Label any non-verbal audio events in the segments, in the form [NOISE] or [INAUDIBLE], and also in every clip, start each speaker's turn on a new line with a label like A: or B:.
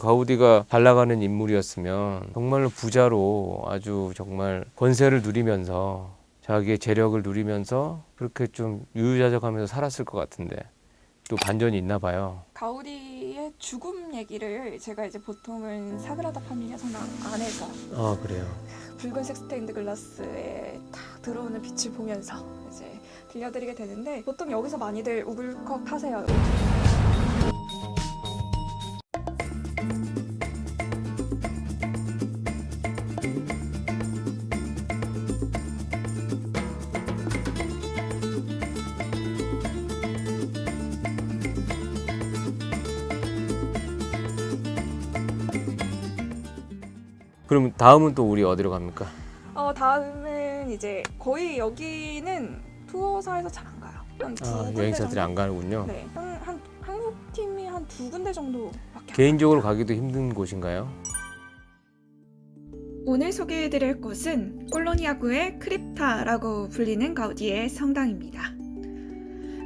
A: 가우디가 잘 나가는 인물이었으면 정말로 부자로 아주 정말 권세를 누리면서 자기의 재력을 누리면서 그렇게 좀 유유자적하면서 살았을 것 같은데 또 반전이 있나 봐요.
B: 가우디의 죽음 얘기를 제가 이제 보통은 사그라다 파밀리아 성당 안에서
A: 아 그래요.
B: 붉은색 스테인드 글라스에 탁 들어오는 빛을 보면서 이제 들려드리게 되는데 보통 여기서 많이들 우글컥 하세요.
A: 그럼 다음은 또 우리 어디로 갑니까?
B: 어 다음은 이제 거의 여기는 투어사에서 잘 안 가요. 한두
A: 아,
B: 군데
A: 여행사들이
B: 정도?
A: 안 가는군요.
B: 네, 한, 한 한국 팀이 한 두 군데 정도밖에. 안
A: 개인적으로 가기도 힘든 곳인가요?
B: 오늘 소개해드릴 곳은 콜로니아구의 크립타라고 불리는 가우디의 성당입니다.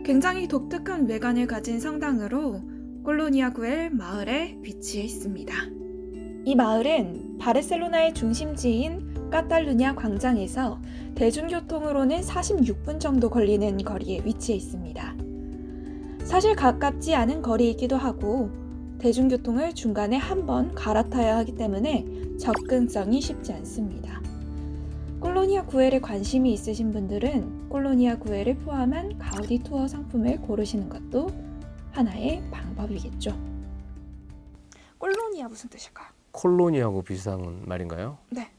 B: 굉장히 독특한 외관을 가진 성당으로 콜로니아구엘 마을에 위치해 있습니다. 이 마을은 바르셀로나의 중심지인 까탈루냐 광장에서 대중교통으로는 46분 정도 걸리는 거리에 위치해 있습니다. 사실 가깝지 않은 거리이기도 하고 대중교통을 중간에 한 번 갈아타야 하기 때문에 접근성이 쉽지 않습니다. 콜로니아 구엘에 관심이 있으신 분들은 콜로니아 구엘을 포함한 가우디 투어 상품을 고르시는 것도 하나의 방법이겠죠. 콜로니아 무슨 뜻일까요?
A: 콜로니하고 비슷한 말인가요?
B: 네.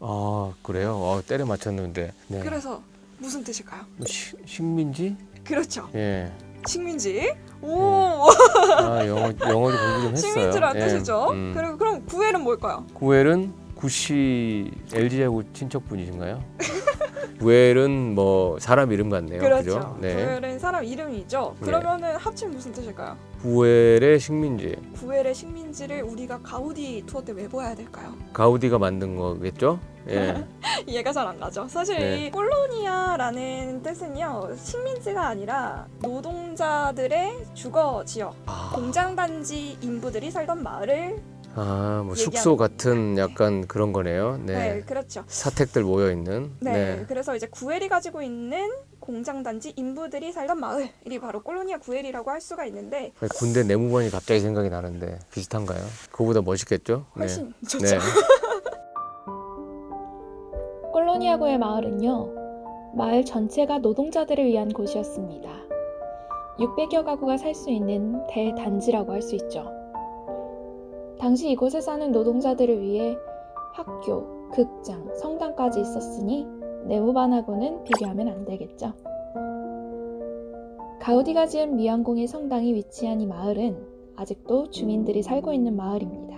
A: 아 그래요? 어, 때려 맞췄는데. 네.
B: 그래서 무슨 뜻일까요?
A: 뭐 식, 식민지?
B: 그렇죠.
A: 예.
B: 식민지. 오,
A: 아 영어 영어도 공부 좀 했어요.
B: 식민지란
A: 예.
B: 뜻이죠.
A: 음.
B: 그리고 그럼 구엘은 뭘까요?
A: 구엘은 구시 LG하고 친척분이신가요? [LAUGHS] 구엘은 뭐 사람 이름 같네요.
B: 그렇죠.
A: 그죠? 네.
B: 구엘은 사람 이름이죠.
A: 네.
B: 그러면은 합치면 무슨 뜻일까요?
A: 구엘의 식민지.
B: 구엘의 식민지를 우리가 가우디 투어 때 왜 보아야 될까요?
A: 가우디가 만든 거겠죠? 예. [LAUGHS]
B: 이해가 잘 안 가죠. 사실
A: 네.
B: 이 콜로니아라는 뜻은요 식민지가 아니라 노동자들의 주거 지역,
A: 아,
B: 공장 단지 인부들이 살던 마을을
A: 아, 뭐
B: 얘기하는
A: 숙소 같은 약간 그런 거네요.
B: 네,
A: 네.
B: 그렇죠.
A: 사택들 모여 있는.
B: 네, 그래서 이제 구엘이 가지고 있는 공장 단지 인부들이 살던 마을이 바로 콜로니아 구엘이라고 할 수가 있는데
A: 군대 내무반이 갑자기 생각이 나는데 비슷한가요? 그거보다 멋있겠죠?
B: 훨씬 좋죠. [LAUGHS]
A: 네.
C: 콜로니아고의 마을은요, 마을 전체가 노동자들을 위한 곳이었습니다. 600여 가구가 살 수 있는 대단지라고 할 수 있죠. 당시 이곳에 사는 노동자들을 위해 학교, 극장, 성당까지 있었으니 네모반하고는 비교하면 안 되겠죠. 가우디가 지은 미완공의 성당이 위치한 이 마을은 아직도 주민들이 살고 있는 마을입니다.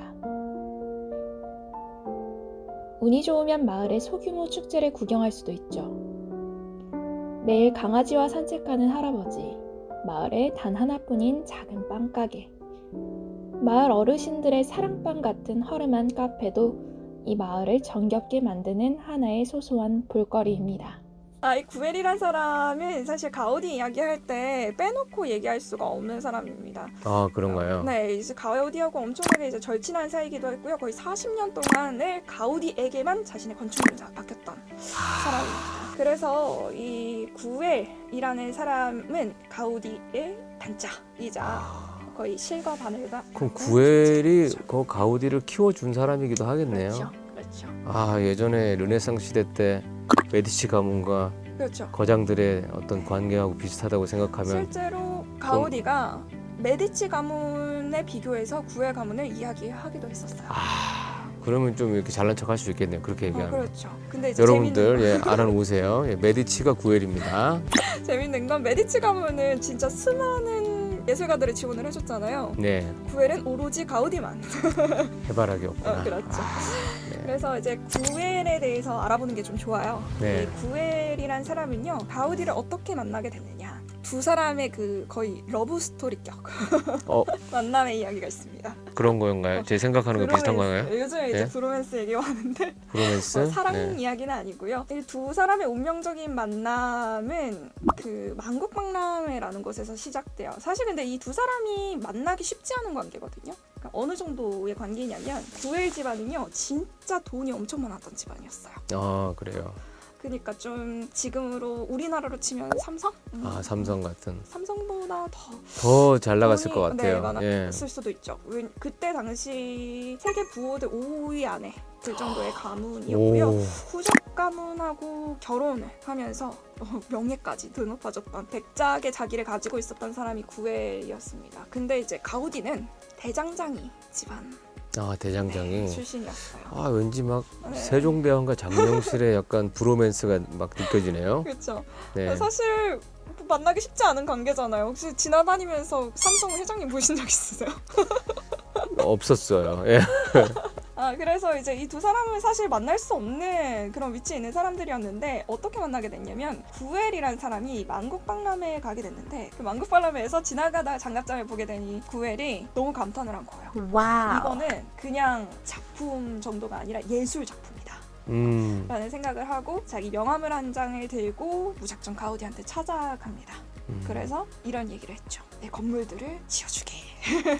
C: 운이 좋으면 마을의 소규모 축제를 구경할 수도 있죠. 매일 강아지와 산책하는 할아버지, 마을에 단 하나뿐인 작은 빵가게, 마을 어르신들의 사랑방 같은 허름한 카페도 이 마을을 정겹게 만드는 하나의 소소한 볼거리입니다.
B: 아, 이 구엘이란 사람은 사실 가우디 이야기할 때 빼놓고 얘기할 수가 없는 사람입니다.
A: 아 그런가요?
B: 네, 이제 가우디하고 엄청나게 이제 절친한 사이기도 했고요. 거의 40년 동안을 가우디에게만 자신의 건축물자 맡겼던 사람입니다. 그래서 이 구엘이라는 사람은 가우디의 단자이자
A: 아,
B: 거의 실과 바늘과
A: 그럼 구엘이. 그 가우디를 키워준 사람이기도 하겠네요.
B: 그렇죠, 그렇죠,
A: 아 예전에 르네상스 시대 때 메디치 가문과
B: 그렇죠.
A: 거장들의 어떤 관계하고 비슷하다고 생각하면
B: 실제로 가우디가 메디치 가문에 비교해서 구엘 가문을 이야기하기도 했었어요.
A: 아 그러면 좀 이렇게 잘난 척 할 수 있겠네요. 그렇게
B: 어,
A: 얘기하면.
B: 그렇죠. 근데 이제
A: 여러분들 예 알아놓으세요. [LAUGHS] 예, 메디치가 구엘입니다.
B: 재밌는, 재밌는 건 메디치 가문은 진짜 수많은 예술가들을 지원을 해줬잖아요.
A: 네
B: 구엘은 오로지 가우디만. [LAUGHS]
A: 해바라기 없구나.
B: 어, 그렇죠.
A: 아, 네.
B: 그래서 이제 구엘에 대해서 알아보는 게 좀 좋아요.
A: 네.
B: 이 구엘이란 사람은요 가우디를 어떻게 만나게 됐느냐. 두 사람의 그 거의 러브 스토리격
A: 어 [LAUGHS]
B: 만남의 이야기가 있습니다.
A: 그런 거인가요? 제 생각하는 거 비슷한?
B: 브로맨스. 요즘에 이제
A: 네?
B: 브로맨스 얘기 많은데
A: 브로맨스?
B: 어, 사랑
A: 네.
B: 이야기는 아니고요. 이 두 사람의 운명적인 만남은 그 만국박람회라는 곳에서 시작돼요. 사실 근데 이 두 사람이 만나기 쉽지 않은 관계거든요. 그러니까 어느 정도의 관계냐면 구엘 집안은요 진짜 돈이 엄청 많았던 집안이었어요.
A: 아 그래요.
B: 그러니까 좀 지금으로 우리나라로 치면 삼성? 음,
A: 아 삼성 같은
B: 삼성보다 더
A: 더 잘 나갔을
B: 돈이-
A: 것
B: 네,
A: 같아요.
B: 많았을
A: 예.
B: 수도 있죠. 왜- 그때 당시 세계 부호들 5위 안에 들 정도의 가문이었고요.
A: 오.
B: 후적 가문하고 결혼을 하면서 어, 명예까지 드높아졌던 백작의 자기를 가지고 있었던 사람이 구엘이었습니다. 근데 이제 가우디는 대장장이 집안
A: 아 대장장이.
B: 출신이었어요.
A: 아 왠지 막
B: 네.
A: 세종대왕과 장명실의 약간 브로맨스가 막 느껴지네요.
B: 그렇죠.
A: 네.
B: 사실 만나기 쉽지 않은 관계잖아요. 혹시 지나다니면서 삼성 회장님 보신 적 있으세요?
A: 없었어요. 예. [LAUGHS]
B: 아 그래서 이제 이 두 사람은 사실 만날 수 없는 그런 위치에 있는 사람들이었는데 어떻게 만나게 됐냐면 구엘이라는 사람이 만국박람회에 가게 됐는데 그 만국박람회에서 지나가다 장갑장을 보게 되니 구엘이 너무 감탄을 한 거예요.
C: 와우.
B: 이거는 그냥 작품 정도가 아니라 예술 작품이다.
A: 음.
B: 라는 생각을 하고 자기 명함을 한 장을 들고 무작정 가우디한테 찾아갑니다.
A: 음.
B: 그래서 이런 얘기를 했죠. 내 건물들을 지어주게.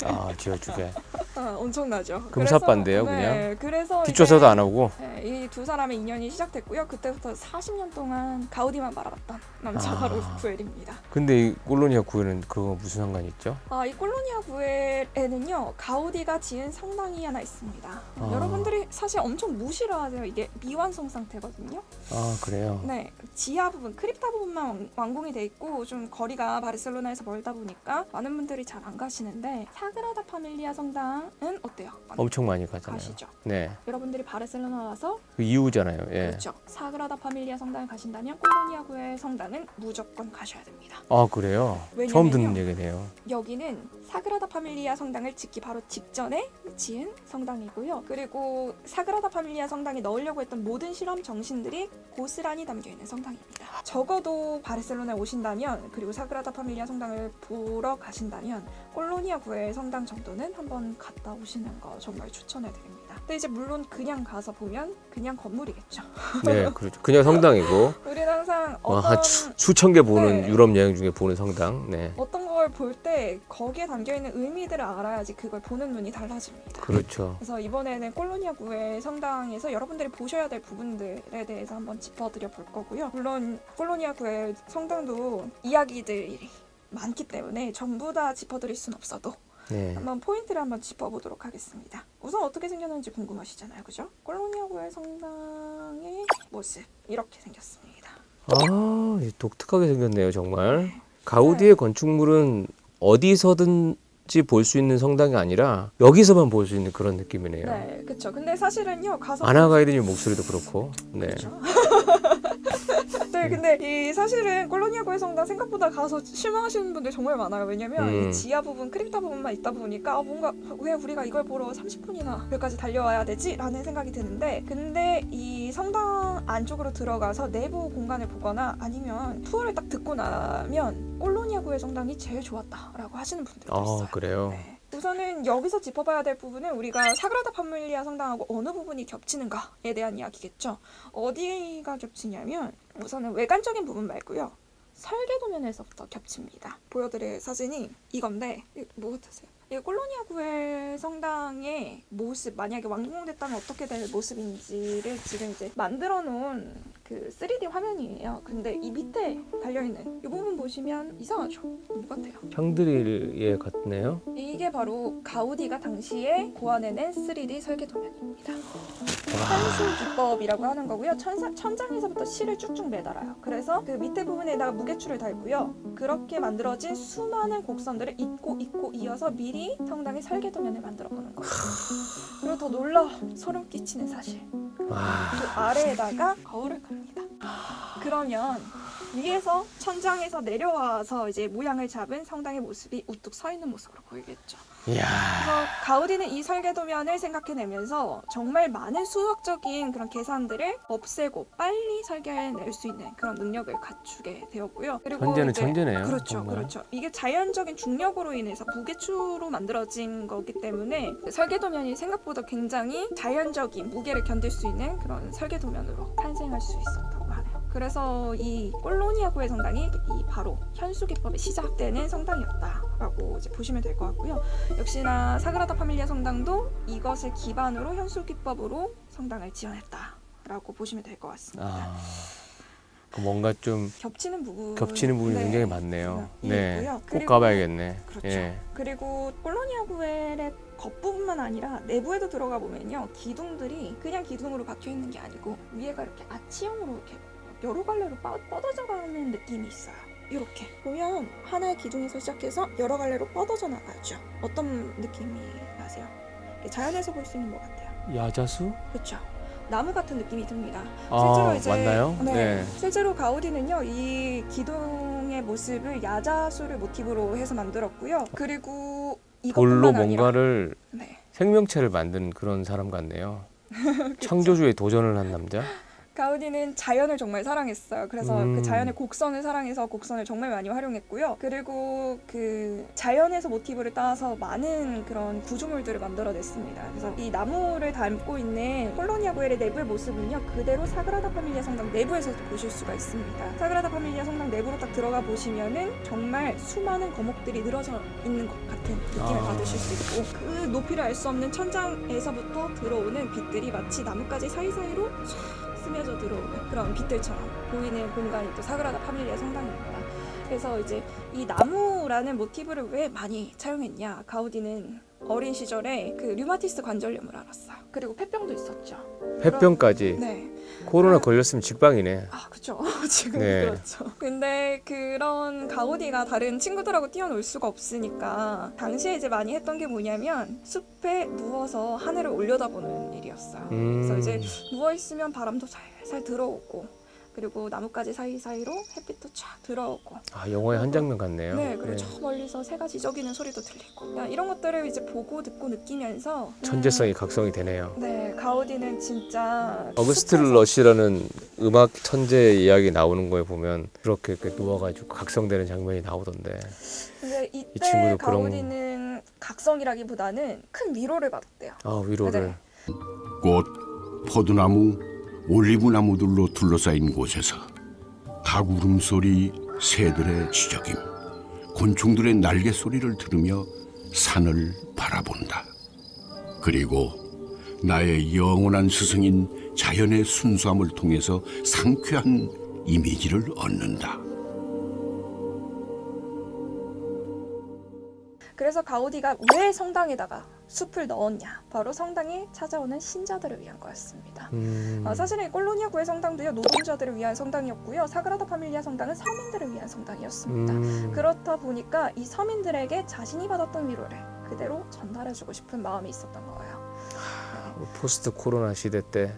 A: 아 지어주게. [LAUGHS]
B: 아, 엄청나죠.
A: 금사빠인데요,
B: 그래서, 네, 그래서
A: 뒷조사도 안 하고.
B: 이 두 사람의 인연이 시작됐고요. 그때부터 40년 동안 가우디만 바라봤던 남자
A: 아.
B: 바로 구엘입니다.
A: 근데 이 꼴로니아 구에는 그거 무슨 상관이 있죠?
B: 아, 이 콜로니아 구엘에는요 가우디가 지은 성당이 하나 있습니다.
A: 아.
B: 여러분들이 사실 엄청 무시를 하세요. 이게 미완성 상태거든요.
A: 아 그래요.
B: 네, 지하 부분, 크립타 부분만 완- 완공이 돼 있고 좀 거리가 바르셀로나에서 멀다 보니까 많은 분들이 잘 안 가시는데 사그라다 파밀리아 성당 은 어때요?
A: 엄청 많이 가잖아요.
B: 가시죠.
A: 네.
B: 여러분들이 바르셀로나 와서
A: 그 이유잖아요. 예.
B: 그렇죠. 사그라다 파밀리아 성당을 가신다면 콜로니아구의 성당은 무조건 가셔야 됩니다.
A: 아 그래요.
B: 왜냐면요.
A: 처음 듣는 얘기네요.
B: 여기는 사그라다 파밀리아 성당을 짓기 바로 직전에 지은 성당이고요. 그리고 사그라다 파밀리아 성당에 넣으려고 했던 모든 실험 정신들이 고스란히 담겨 있는 성당입니다. 적어도 바르셀로나에 오신다면 그리고 사그라다 파밀리아 성당을 보러 가신다면 콜로니아 구의 성당 정도는 한번 갔다 오시는 거 정말 추천해 드립니다. 근데 이제 물론 그냥 가서 보면 그냥 건물이겠죠.
A: 네, [LAUGHS] 그렇죠. 그냥 성당이고
B: 우리는 항상
A: 와,
B: 어떤
A: 한 수, 수천 개 보는
B: 네.
A: 유럽 여행 중에 보는 성당. 네.
B: 어떤 걸 볼 때 거기에 담겨 있는 의미들을 알아야지 그걸 보는 눈이 달라집니다.
A: 그렇죠.
B: 그래서 이번에는 콜로니아 구의 성당에서 여러분들이 보셔야 될 부분들에 대해서 한번 짚어드려 볼 거고요. 물론 콜로니아 구의 성당도 이야기들이 많기 때문에 전부 다 짚어드릴 순 없어도
A: 네.
B: 한번 포인트를 한번 짚어보도록 하겠습니다. 우선 어떻게 생겼는지 궁금하시잖아요, 그죠? 콜로니아 구의 성당의 모습 이렇게 생겼습니다.
A: 아, 이 독특하게 생겼네요, 정말. 가우디의 건축물은 어디서든지 볼수 있는 성당이 아니라 여기서만 볼 수 있는 그런 느낌이네요.
B: 네, 그렇죠. 근데 사실은요 가서
A: 아나가이드님 목소리도 그렇고. 네.
B: 그렇죠. 네, 근데 이 사실은 콜로니아고의 성당 생각보다 가서 실망하시는 분들 정말 많아요. 왜냐면
A: 음.
B: 이 지하 부분, 크립타 부분만 있다 보니까 아, 뭔가 왜 우리가 이걸 보러 30분이나 여기까지 달려와야 되지?라는 생각이 드는데 근데 이 성당 안쪽으로 들어가서 내부 공간을 보거나 아니면 투어를 딱 듣고 나면 콜로니아고의 성당이 제일 좋았다라고 하시는 분들도
A: 아,
B: 있어요.
A: 그래요.
B: 네. 우선은 여기서 짚어봐야 될 부분은 우리가 사그라다 파밀리아 성당하고 어느 부분이 겹치는가에 대한 이야기겠죠. 어디가 겹치냐면 우선은 외관적인 부분 말고요. 설계도 면에서부터 겹칩니다. 보여드릴 사진이 이건데 뭐 같으세요? 이 콜로니아 구엘 성당의 모습 만약에 완공됐다면 어떻게 될 모습인지를 지금 이제 만들어 놓은 그 3D 화면이에요. 근데 이 밑에 달려 있는 이 부분 보시면 이상하죠? 뭐 같아요?
A: 샹드리에 같네요.
B: 이게 바로 가우디가 당시에 고안해낸 3D 설계도면입니다. 산수 기법이라고 하는 거고요. 천사, 천장에서부터 실을 쭉쭉 매달아요. 그래서 그 밑에 부분에다가 무게추를 달고요. 그렇게 만들어진 수많은 곡선들을 잇고 잇고 이어서 미리 성당의 설계도면을 만들어 보는 거예요. 그리고 더 놀라 소름 끼치는 사실.
A: 와.
B: 그 아래에다가 거울을 갑니다. 그러면 위에서 천장에서 내려와서 이제 모양을 잡은 성당의 모습이 우뚝 서 있는 모습으로 보이겠죠.
A: 이야.
B: 그래서 가우디는 이 설계도면을 생각해내면서 정말 많은 수학적인 그런 계산들을 없애고 빨리 설계해낼 수 있는 그런 능력을 갖추게 되었고요. 그리고
A: 천재는
B: 이제
A: 천재네요.
B: 그렇죠,
A: 정말.
B: 그렇죠. 이게 자연적인 중력으로 인해서 무게추로 만들어진 거기 때문에 설계도면이 생각보다 굉장히 자연적인 무게를 견딜 수 있는 그런 설계도면으로 탄생할 수 하네요. 그래서 이 꼴로니아구의 성당이 이 바로 현수기법이 시작되는 성당이었다라고 이제 보시면 될 것 같고요. 역시나 사그라다 파밀리아 성당도 이것을 기반으로 현수기법으로 성당을 지어냈다라고 보시면 될 것 같습니다.
A: 아, 그 뭔가 좀
B: 겹치는 부분
A: 겹치는 부분이
B: 네.
A: 굉장히 많네요. 네,
B: 있고요.
A: 꼭
B: 그리고-
A: 가봐야겠네.
B: 그렇죠.
A: 예.
B: 그리고 꼴로니아 구엘의 겉부분만 아니라 내부에도 들어가 보면요 기둥들이 그냥 기둥으로 박혀 있는 게 아니고 위에가 이렇게 아치형으로 이렇게 여러 갈래로 뻗- 뻗어져 가는 느낌이 있어요. 이렇게 보면 하나의 기둥에서 시작해서 여러 갈래로 뻗어져 나가죠. 어떤 느낌이 나세요? 자연에서 볼 수 있는 것 같아요.
A: 야자수?
B: 그렇죠. 나무 같은 느낌이 듭니다.
A: 아,
B: 실제로 이제
A: 맞나요?
B: 네, 실제로 가우디는요 이 기둥의 모습을 야자수를 모티브로 해서 만들었고요. 그리고 이것뿐만 아니라
A: 뭔가를
B: 네.
A: 생명체를 만든 그런 사람 같네요. [LAUGHS] 창조주의 도전을 한 남자.
B: 가우디는 자연을 정말 사랑했어요. 그래서
A: 음.
B: 그 자연의 곡선을 사랑해서 곡선을 정말 많이 활용했고요. 그리고 그 자연에서 모티브를 따서 많은 그런 구조물들을 만들어냈습니다. 그래서 이 나무를 담고 있는 콜로니아 고엘의 내부의 모습은요 그대로 사그라다 파밀리아 성당 내부에서도 보실 수가 있습니다. 사그라다 파밀리아 성당 내부로 딱 들어가 보시면은 정말 수많은 거목들이 늘어져 있는 것 같은 느낌을
A: 아.
B: 받으실 수 있고 그 높이를 알 수 없는 천장에서부터 들어오는 빛들이 마치 나뭇가지 사이사이로 쫙 스며져 들어오는 그런 빛들처럼 보이는 공간이 또 사그라다 파밀리아 성당입니다. 그래서 이제 이 나무라는 모티브를 왜 많이 차용했냐? 가우디는 어린 시절에 그 류마티스 관절염을 앓았어요. 그리고 폐병도 있었죠.
A: 폐병까지.
B: 네.
A: 코로나 걸렸으면 직방이네.
B: 아, 그쵸. [LAUGHS] 지금
A: 네.
B: 그렇죠. 근데 그런 가우디가 다른 친구들하고 뛰어놀 수가 없으니까 당시에 이제 많이 했던 게 뭐냐면 숲에 누워서 하늘을 올려다보는 일이었어요.
A: 음.
B: 그래서 이제 누워 있으면 바람도 살살 들어오고 그리고 나뭇가지 사이사이로 햇빛도 쫙 들어오고
A: 아, 영화의 한 장면 같네요.
B: 네 그리고
A: 네.
B: 저 멀리서 새가 지저귀는 소리도 들리고 그냥 이런 것들을 이제 보고 듣고 느끼면서
A: 천재성이
B: 음,
A: 각성이 되네요.
B: 네 가우디는 진짜
A: 어거스트 러시라는 음악 천재 이야기 나오는 거에 보면 그렇게 이렇게 누워가지고 각성되는 장면이 나오던데.
B: 근데
A: 이
B: 이때
A: 친구도 그런-
B: 가우디는 각성이라기보다는 큰 위로를 받았대요.
A: 아 위로를.
B: 네.
D: 꽃, 포도나무, 올리브 나무들로 둘러싸인 곳에서 닭 울음소리, 새들의 지저김, 곤충들의 날개 소리를 들으며 산을 바라본다. 그리고 나의 영원한 스승인 자연의 순수함을 통해서 상쾌한 이미지를 얻는다.
B: 그래서 가우디가 왜 성당에다가 숲을 넣었냐? 바로 성당에 찾아오는 신자들을 위한 거였습니다.
A: 음.
B: 어, 사실은 이 꼴로니아구의 성당도요 노동자들을 위한 성당이었고요 사그라다 파밀리아 성당은 서민들을 위한 성당이었습니다.
A: 음.
B: 그렇다 보니까 이 서민들에게 자신이 받았던 위로를 그대로 전달해주고 싶은 마음이 있었던 거예요.
A: 포스트 코로나 시대 때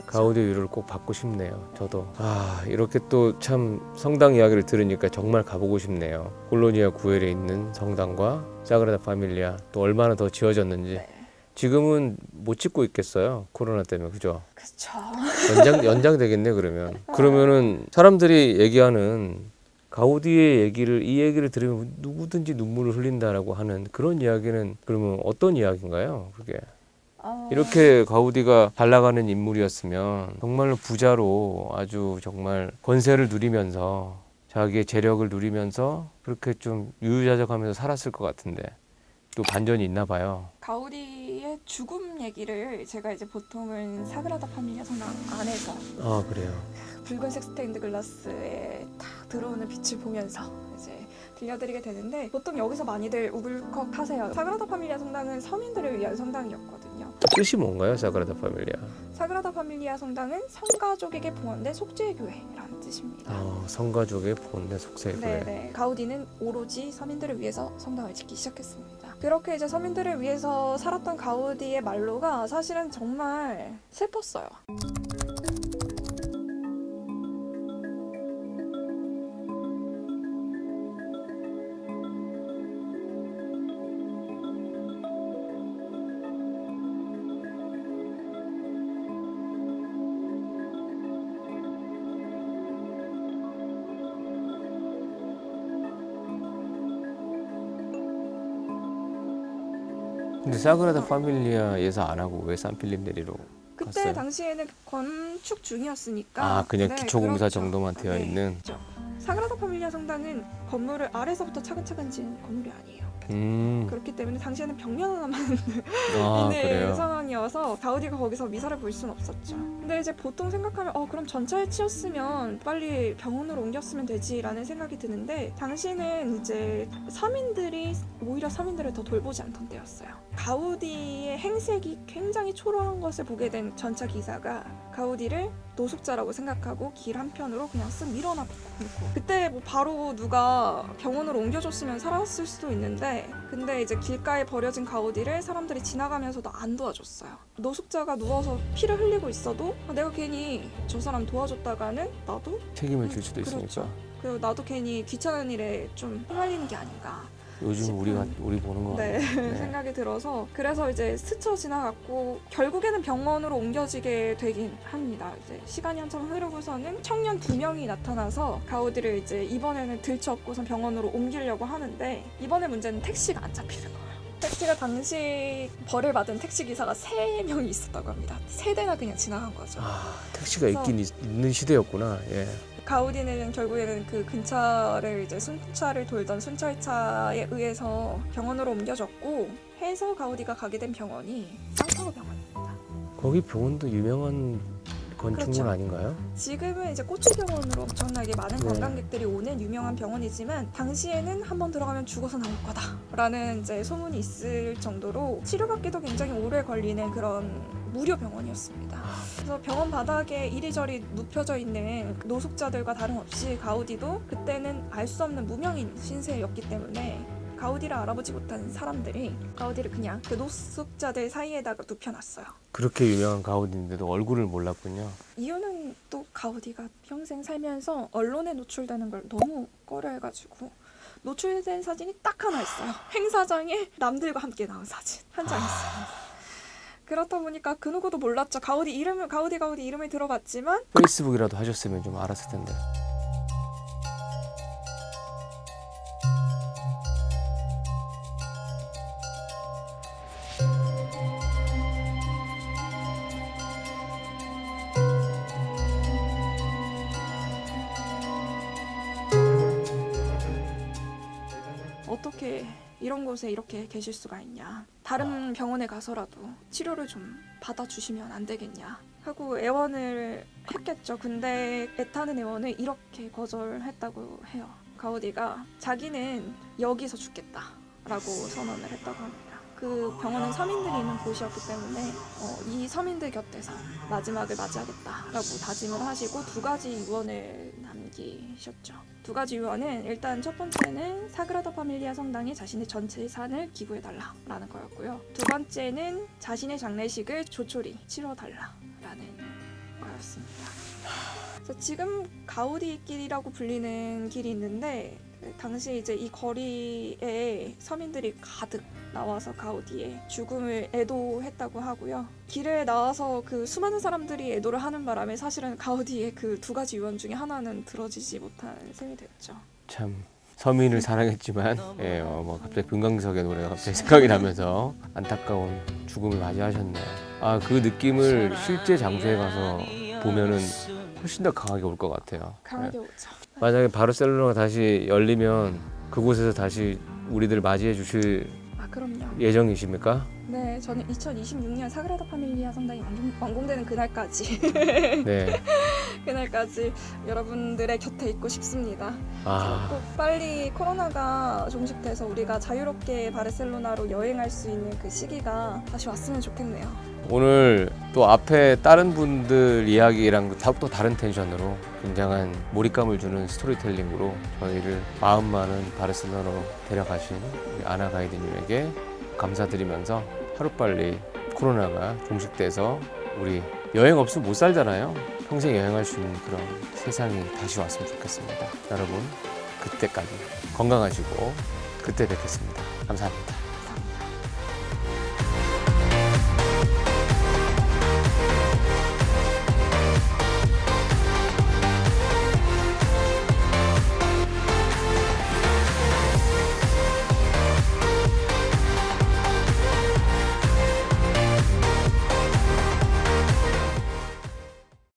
B: 그렇죠.
A: 가우디 위로를 꼭 받고 싶네요. 저도 아 이렇게 또 참 성당 이야기를 들으니까 정말 가보고 싶네요. 콜로니아 구엘에 있는 성당과 사그라다 파밀리아 또 얼마나 더 지어졌는지
B: 네.
A: 지금은 못 짓고 있겠어요. 코로나 때문에 그죠?
B: 그렇죠.
A: 연장 연장 되겠네 그러면. 그러면은 사람들이 얘기하는 가우디의 얘기를 이 얘기를 들으면 누구든지 눈물을 흘린다라고 하는 그런 이야기는 그러면 어떤 이야기인가요? 그게
B: 어,
A: 이렇게 가우디가 잘 나가는 인물이었으면 정말로 부자로 아주 정말 권세를 누리면서 자기의 재력을 누리면서 그렇게 좀 유유자적하면서 살았을 것 같은데 또 반전이 있나 봐요.
B: 가우디의 죽음 얘기를 제가 이제 보통은 사그라다 파밀리아 성당 안에서
A: 아 그래요.
B: 붉은색 스테인드 글라스에 탁 들어오는 빛을 보면서 이제 들려드리게 되는데 보통 여기서 많이들 우글컥 하세요. 사그라다 파밀리아 성당은 서민들을 위한 성당이었거든요.
A: 뜻이 뭔가요, 사그라다 파밀리아?
B: 사그라다 파밀리아 성당은 성가족에게 봉헌된 속죄 교회라는 뜻입니다.
A: 아, 성가족의 본내 속세교회.
B: 네네. 가우디는 오로지 서민들을 위해서 성당을 짓기 시작했습니다. 그렇게 이제 서민들을 위해서 살았던 가우디의 말로가 사실은 정말 슬펐어요.
A: 사그라다 파밀리아에서 안 하고 왜 산필립 내리로
B: 그때
A: 갔어요?
B: 당시에는 건축 중이었으니까.
A: 아 그냥
B: 네,
A: 기초공사
B: 그렇죠.
A: 정도만 되어
B: 네,
A: 있는.
B: 그렇죠. 사그라다 파밀리아 성당은 건물을 아래서부터 차근차근 지은 건물이 아니에요.
A: 음.
B: 그렇기 때문에 당시에는 벽면 하나만 [LAUGHS]
A: 아
B: 있는
A: 그래요.
B: 상황이어서 가우디가 거기서 미사를 볼 수는 없었죠. 근데 이제 보통 생각하면 어 그럼 전차에 치였으면 빨리 병원으로 옮겼으면 되지라는 생각이 드는데 당시는 이제 서민들이 오히려 서민들을 더 돌보지 않던 때였어요. 가우디의 행색이 굉장히 초라한 것을 보게 된 전차 기사가 가우디를 노숙자라고 생각하고 길 한편으로 그냥 쓱 밀어넣고 그때 뭐 바로 누가 병원으로 옮겨줬으면 살았을 수도 있는데 근데 이제 길가에 버려진 가우디를 사람들이 지나가면서도 안 도와줬어요 노숙자가 누워서 피를 흘리고 있어도 아, 내가 괜히 저 사람 도와줬다가는 나도
A: 책임을 질 수도
B: 그렇죠.
A: 있으니까.
B: 그리고 나도 괜히 귀찮은 일에 좀 휘말리는 게 아닌가
A: 요즘
B: 싶은-
A: 우리가 우리 보는 거.
B: 네, [LAUGHS]
A: 네.
B: 생각이 들어서 그래서 이제 스쳐 지나갔고 결국에는 병원으로 옮겨지게 되긴 합니다. 이제 시간이 한참 흐르고서는 청년 두 명이 나타나서 가우디를 이제 이번에는 들쳐업고선 병원으로 옮기려고 하는데 이번에 문제는 택시가 안 잡히는 거예요. 택시가 당시 벌을 받은 택시 기사가 세 명이 있었다고 합니다. 세 대나 그냥 지나간 거죠.
A: 아 택시가
B: 그래서-
A: 있긴 있, 있는 시대였구나. 예.
B: 가우디는 결국에는 그 근처를 이제 순찰을 돌던 순찰차에 의해서 병원으로 옮겨졌고 해서 가우디가 가게 된 병원이 쌍파고 병원입니다.
A: 거기 병원도 유명한 건축물
B: 그렇죠.
A: 아닌가요?
B: 지금은 이제 꼬치병원으로 엄청나게 많은
A: 네.
B: 관광객들이 오는 유명한 병원이지만 당시에는 한번 들어가면 죽어서 나올 거다라는 이제 소문이 있을 정도로 치료받기도 굉장히 오래 걸리는 그런 무료 병원이었습니다. 그래서 병원 바닥에 이리저리 눕혀져 있는 노숙자들과 다름없이 가우디도 그때는 알 수 없는 무명인 신세였기 때문에 가우디를 알아보지 못한 사람들이 가우디를 그냥 그 노숙자들 사이에다가 눕혀놨어요.
A: 그렇게 유명한 가우디인데도 얼굴을 몰랐군요.
B: 이유는 또 가우디가 평생 살면서 언론에 노출되는 걸 너무 꺼려해가지고 노출된 사진이 딱 하나 있어요. 행사장에 남들과 함께 나온 사진 한 장 있어요. 그렇다 보니까 그 누구도 몰랐죠. 가우디 이름을 가우디 가우디 이름을 들어봤지만
A: 페이스북이라도 하셨으면 좀 알았을 텐데.
B: 어떻게 이런 곳에 이렇게 계실 수가 있냐. 다른 병원에 가서라도 치료를 좀 받아주시면 안 되겠냐. 하고 애원을 했겠죠. 근데 애타는 애원을 이렇게 거절했다고 해요. 가우디가 자기는 여기서 죽겠다 라고 선언을 했다고 합니다. 그 병원은 서민들이 있는 곳이었기 때문에 어, 이 서민들 곁에서 마지막을 맞이하겠다라고 다짐을 하시고 두 가지 유언을 남기셨죠. 두 가지 유언은 일단 첫 번째는 사그라다 파밀리아 성당에 자신의 전 재산을 기부해달라라는 거였고요. 두 번째는 자신의 장례식을 조촐히 치러달라라는 거였습니다. 지금 가우디 길이라고 불리는 길이 있는데 그 당시 이제 이 거리에 서민들이 가득 나와서 가우디의 죽음을 애도했다고 하고요. 길에 나와서 그 수많은 사람들이 애도를 하는 바람에 사실은 가우디의 그 두 가지 유언 중에 하나는 들어지지 못한 셈이 됐죠.
A: 참 서민을 사랑했지만 [LAUGHS] 예, 어, 뭐 갑자기 금강석의 노래가 갑자기 생각이 나면서 안타까운 죽음을 맞이하셨네요. 아 그 느낌을 실제 장소에 가서 보면은 훨씬 더 강하게 올 것 같아요.
B: 강하게
A: 예.
B: 오죠.
A: 만약에 바르셀로나가 다시 열리면 그곳에서 다시 우리들 맞이해 주실
B: 아 그럼요.
A: 예정이십니까?
B: 네, 저는 2026년 사그라다 파밀리아 성당이 완공, 완공 되는 그날까지 [LAUGHS]
A: 네. [LAUGHS]
B: 그날까지 여러분들의 곁에 있고 싶습니다.
A: 아,
B: 꼭 빨리 코로나가 종식돼서 우리가 자유롭게 바르셀로나로 여행할 수 있는 그 시기가 다시 왔으면 좋겠네요.
A: 오늘 또 앞에 다른 분들 이야기랑 다- 또 다른 텐션으로 굉장한 몰입감을 주는 스토리텔링으로 저희를 마음 많은 바르셀로나로 데려가신 우리 아나 가이드님에게 감사드리면서 하루빨리 코로나가 종식돼서 우리 여행 없으면 못 살잖아요. 평생 여행할 수 있는 그런 세상이 다시 왔으면 좋겠습니다. 여러분, 그때까지 건강하시고 그때 뵙겠습니다. 감사합니다.